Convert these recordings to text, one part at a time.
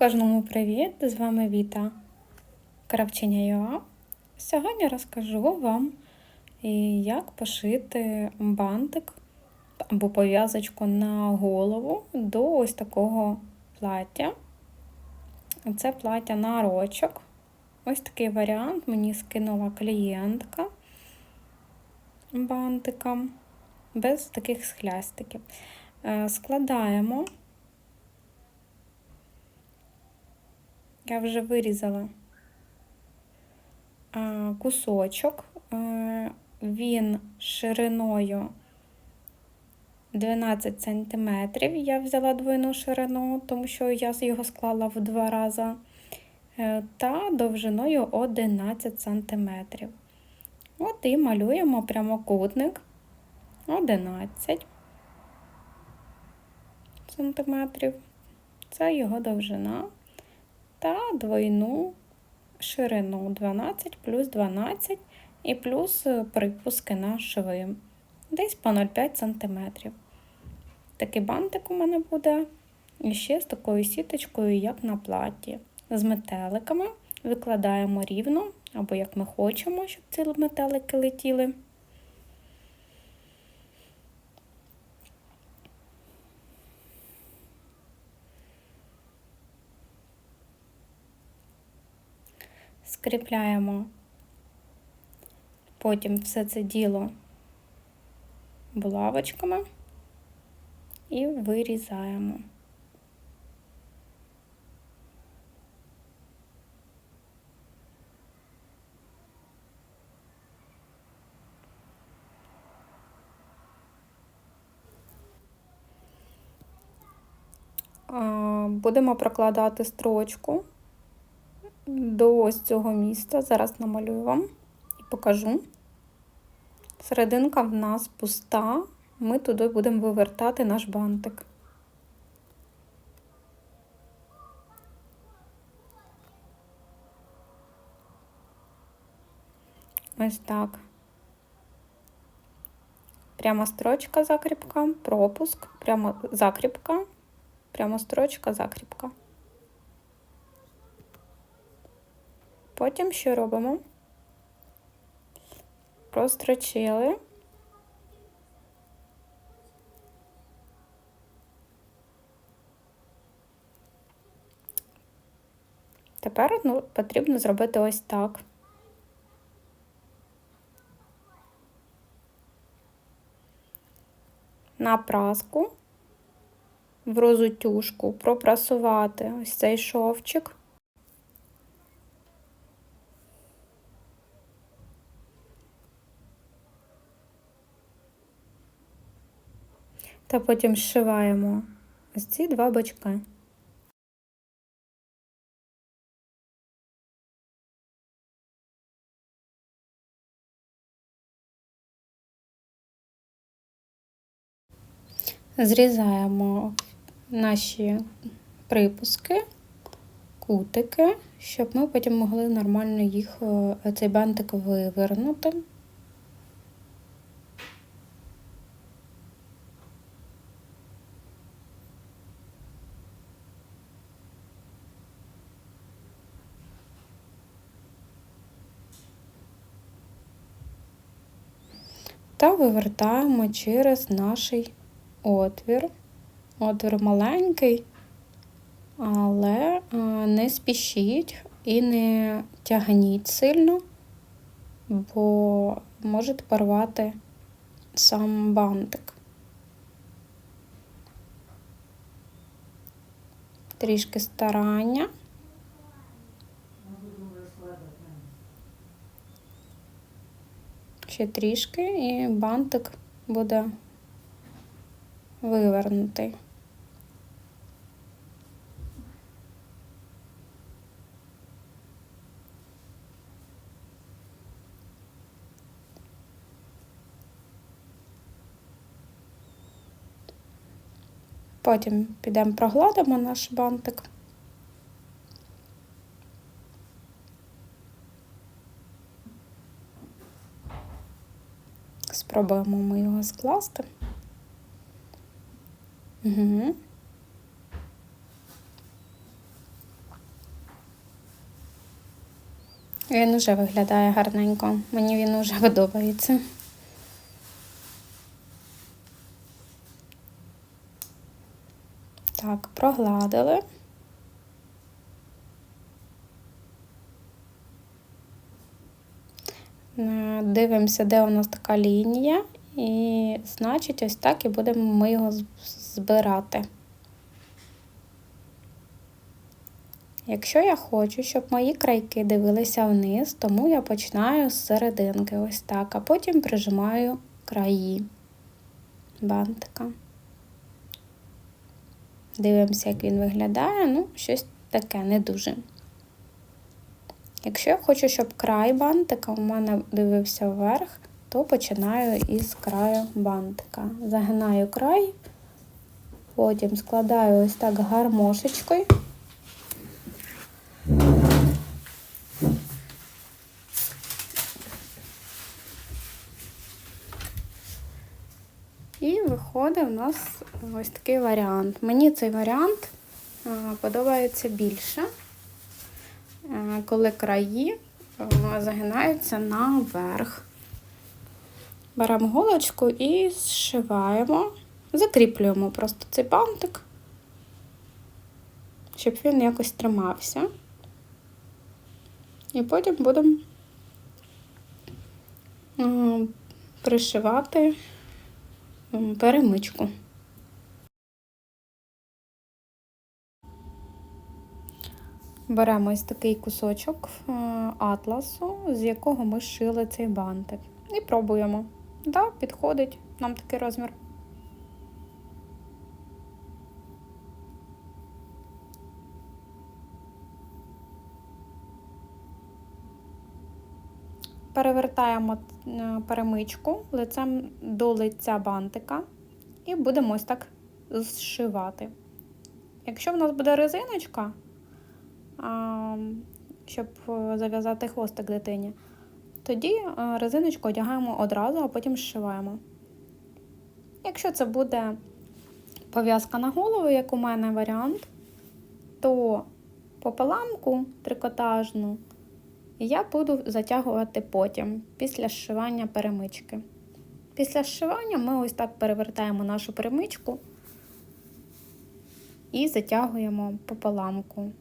Кожному привіт! З вами Віта Кравчиня Юа. Сьогодні розкажу вам, як пошити бантик або пов'язочку на голову до ось такого плаття. Це плаття на рочок. Ось такий варіант мені скинула клієнтка бантиком без таких схлястиків. Е, складаємо. Я вже вирізала кусочок, він шириною 12 см. Я взяла двойну ширину, тому що я його склала в два рази, е, та довжиною 11 см. От і малюємо прямокутник 11 см. Це його довжина та двойну ширину 12 плюс 12 і плюс е, припуски на шви. Десь по 0,5 см. Такий бантик у мене буде. І ще з такою сіточкою, як на платі. З метеликами викладаємо рівно, або як ми хочемо, щоб ці метелики летіли. Скріпляємо потім все це діло булавочками і вирізаємо. Будемо прокладати строчку до ось цього місця. Зараз намалюю вам і покажу. Серединка в нас пуста, ми туди будемо вивертати наш бантик. Ось так. Прямо строчка закріпка, пропуск, прямо закріпка, прямо строчка, закріпка. Потім що робимо? Прострочили. Тепер ну, потрібно зробити ось так. На праску в розутюшку пропрасувати ось цей шовчик. Та потім зшиваємо ось ці два бочки. Зрізаємо наші припуски, кутики, щоб ми потім могли нормально їх е, цей бантик вивернути. Та вивертаємо через наш отвір. Отвір маленький, але не спішіть і не тягніть сильно, бо можете порвати сам бантик. Трішки старання. Ще трішки, і бантик буде вивернутий. Потім підемо прогладимо наш бантик. Спробуємо ми його скласти. Угу. Він уже виглядає гарненько, мені він уже подобається. Так, прогладили. Дивимося, де у нас така лінія, і значить, ось так і будемо ми його збирати. Якщо я хочу, щоб мої крайки дивилися вниз, тому я починаю з серединки, ось так, а потім прижимаю краї бантика. Дивимося, як він виглядає, ну, щось таке не дуже. Якщо я хочу, щоб край бантика у мене дивився вверх, то починаю із краю бантика. Загинаю край, потім складаю ось так гармошечкою. І виходить у нас ось такий варіант. Мені цей варіант подобається більше, коли краї е, загинаються наверх. Беремо голочку і зшиваємо, закріплюємо просто цей бантик, щоб він якось тримався. І потім будемо е, пришивати перемичку. Беремо ось такий кусочок е, атласу, з якого ми шили цей бантик. І пробуємо. Да, підходить нам такий розмір. Перевертаємо е, перемичку лицем до лиця бантика і будемо ось так зшивати. Якщо в нас буде резиночка, щоб е, зав'язати хвостик дитині, тоді е, резиночку одягаємо одразу, а потім зшиваємо. Якщо це буде пов'язка на голову, як у мене варіант, то пополамку трикотажну я буду затягувати потім, після зшивання перемички. Після зшивання ми ось так перевертаємо нашу перемичку і затягуємо пополамку.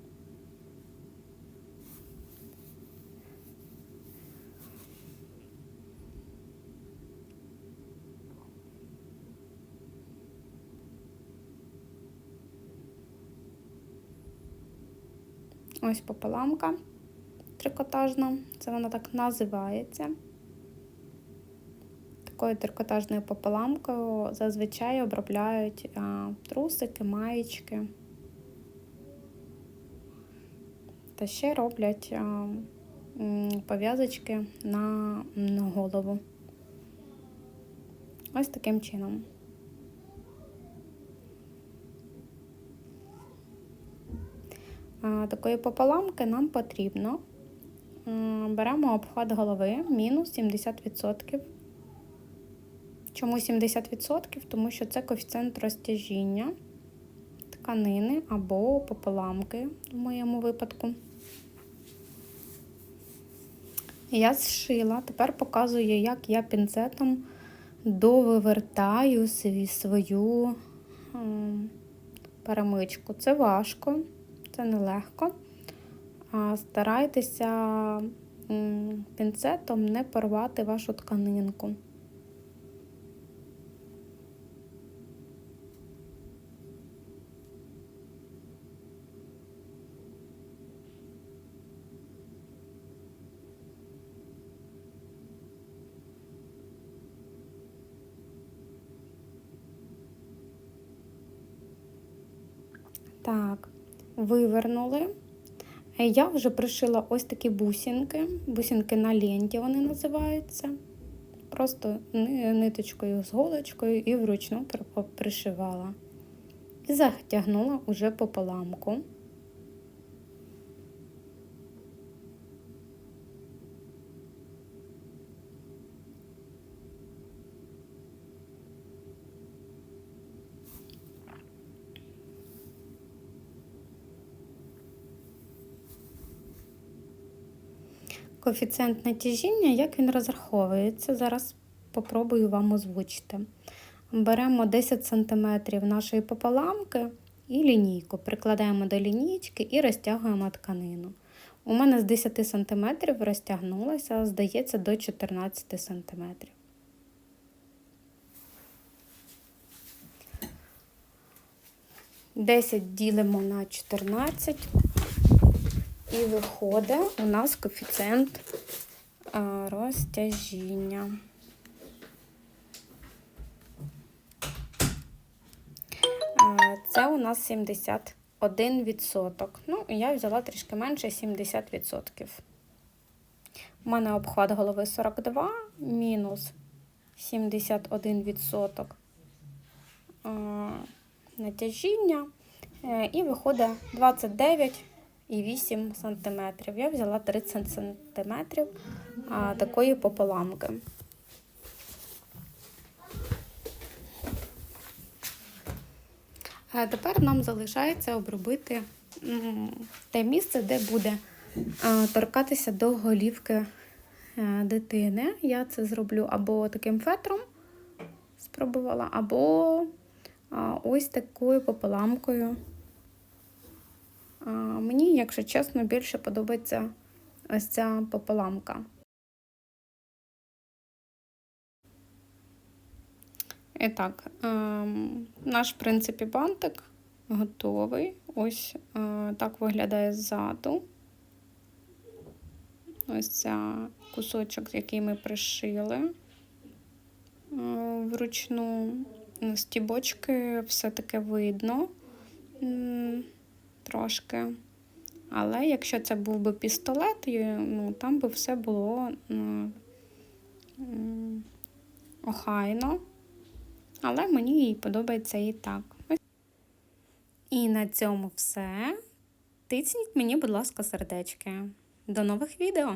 Ось пополамка трикотажна, це вона так називається. Такою трикотажною пополамкою зазвичай обробляють а, трусики, маєчки. Та ще роблять пов'язочки на, на голову. Ось таким чином. Такої пополамки нам потрібно. Беремо обхват голови мінус 70%. Чому 70%? Тому що це коефіцієнт розтяжіння тканини або пополамки в моєму випадку. Я зшила, тепер показую, як я пінцетом довивертаю свою ем, перемичку. Це важко, це нелегко. Старайтеся пінцетом не порвати вашу тканинку. Так, вивернули. Е, Я вже пришила ось такі бусинки. Бусинки на ленті вони називаються. Просто ни- ниточкою з голочкою і вручну пришивала. І затягнула уже пополамку. Коефіцієнт натяжіння, як він розраховується. Зараз попробую вам озвучити. Беремо 10 см нашої пополамки і лінійку. Прикладаємо до лінійки і розтягуємо тканину. У мене з 10 см розтягнулося, здається, до 14 см. Десять ділимо на 14 і виходить у нас коефіцієнт розтяжіння. Це у нас 71%. Ну, я взяла трішки менше 70%. У мене обхват голови 42, мінус 71% натяжіння. Е, І виходить 29,8 см. Я взяла 30 см такої пополамки. А тепер нам залишається обробити те місце, де буде торкатися до голівки е, дитини. Я це зроблю або таким фетром спробувала, або ось такою пополамкою. Мені, якщо чесно, більше подобається ось ця пополамка. І так, ем, наш, в принципі, бантик готовий. Ось е, так виглядає ззаду. Ось ця кусочок, який ми пришили е, вручну. Стібочки все-таки видно трошки. Але якщо це був би пістолет, ну, там би все було м, охайно. Але мені їй подобається і так. І на цьому все. Тисніть мені, будь ласка, сердечки. До нових відео!